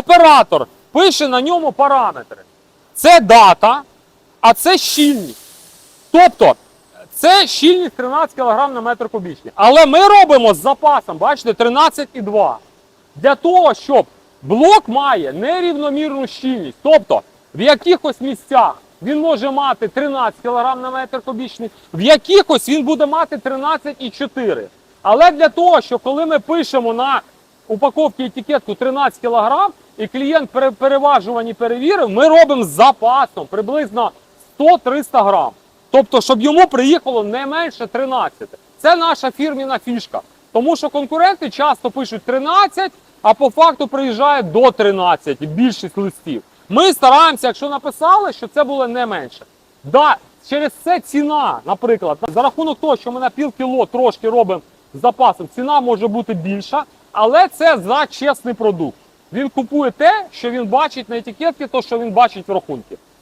оператор пише на ньому параметри. Це дата, а це щільність. Тобто, це щільність 13 кг на метр кубічний. Але ми робимо з запасом, бачите, 13,2. Для того, щоб блок має нерівномірну щільність. Тобто, в якихось місцях він може мати 13 кг на метр кубічний, в якихось він буде мати 13,4. Але для того, що коли ми пишемо на упаковці етикетку 13 кг, і клієнт при перевірив, ми робимо з запасом приблизно 100-300 грам. Тобто, щоб йому приїхало не менше 13. Це наша фірміна фішка. Тому що конкуренти часто пишуть 13, а по факту приїжджає до 13 більшість листів. Ми стараємося, якщо написали, що це було не менше. Да, через це ціна, наприклад, за рахунок того, що ми на пів кіло трошки робимо з запасом, ціна може бути більша, але це за чесний продукт. Він купує те, що він бачить на етикетці, то що він бачить в рахунку.